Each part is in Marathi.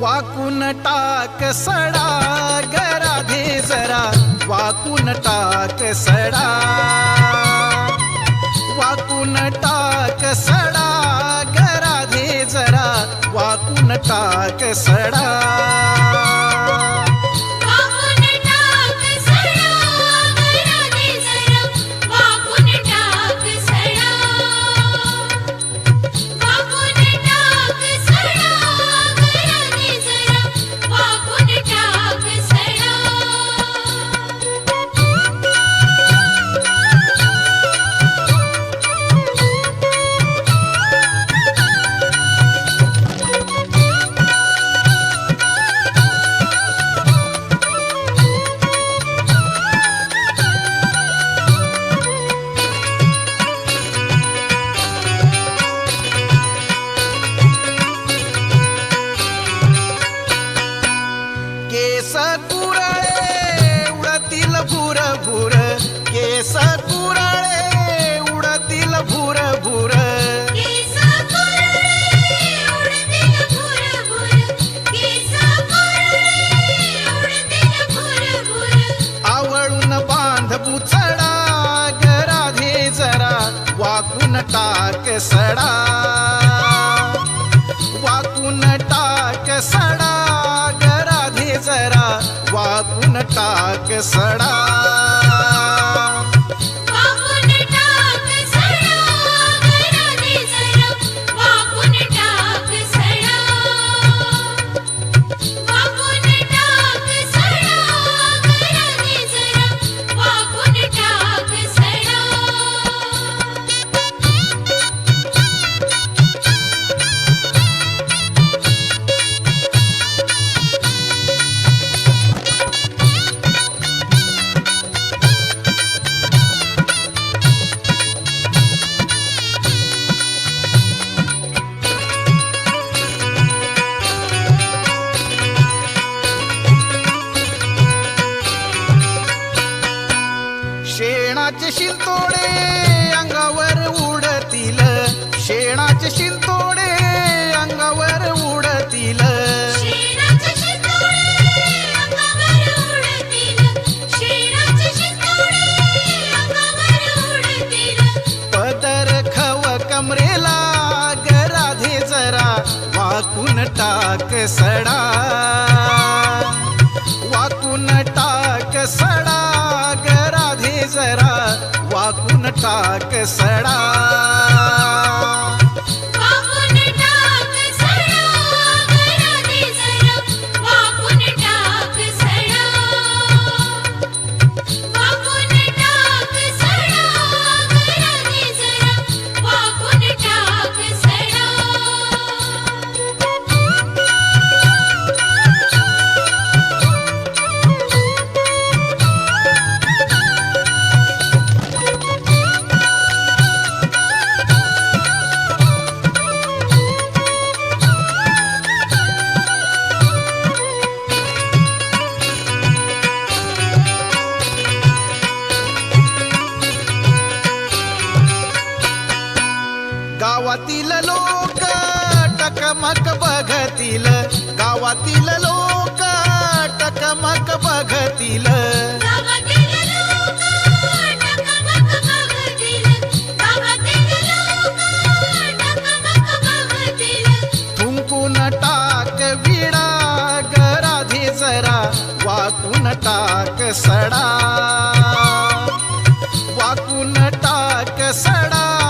वाकून टाक सडा गराधे जरा. वाकून टाक सडा. वाकून टाक सडा गराधे जरा. वाकून टाक सडा. सडा वाकून टाक सडा गराधे जरा वाकून टाक सडा. शेणाचे शिंतोडे अंगावर उडतील. शेणाचे शिंतोडे अंगावर उडतील. पदर खव कमरेला गराधे जरा वाकून टाक सडा. वाकून टाक बघतील गावातील लोक टकमक बघतील. गावातील लोक टकमक बघतील गावातील लोक टकमक बघतील. थुंकून टाक विडा गराधे जरा वाकून टाक सडा. वाकून टाक सडा.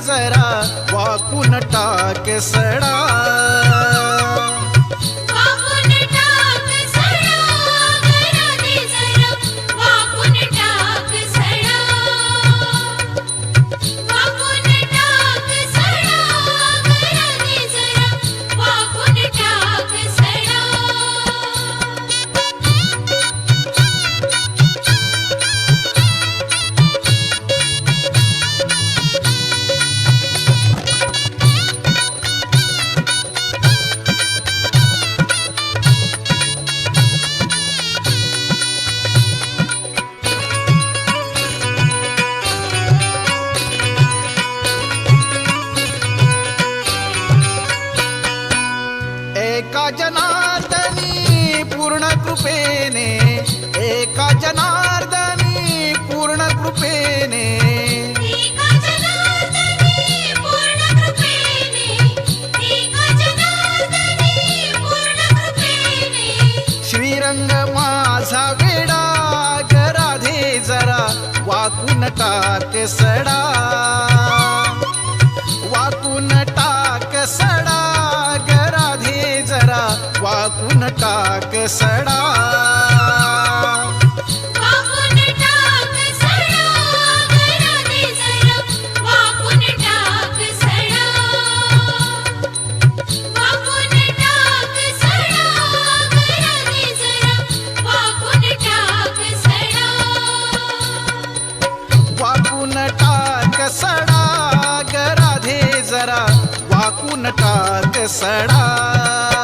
जरा वाकून टाके सडा. कृपेने श्रीरंग माझा वेडा ग राधे जरा वाकून टाक सडा। वाकून टाक सडा ग राधे जरा वाकून टाक सडा। ਖੂਨ ਟਾਕ ਸੜਾ।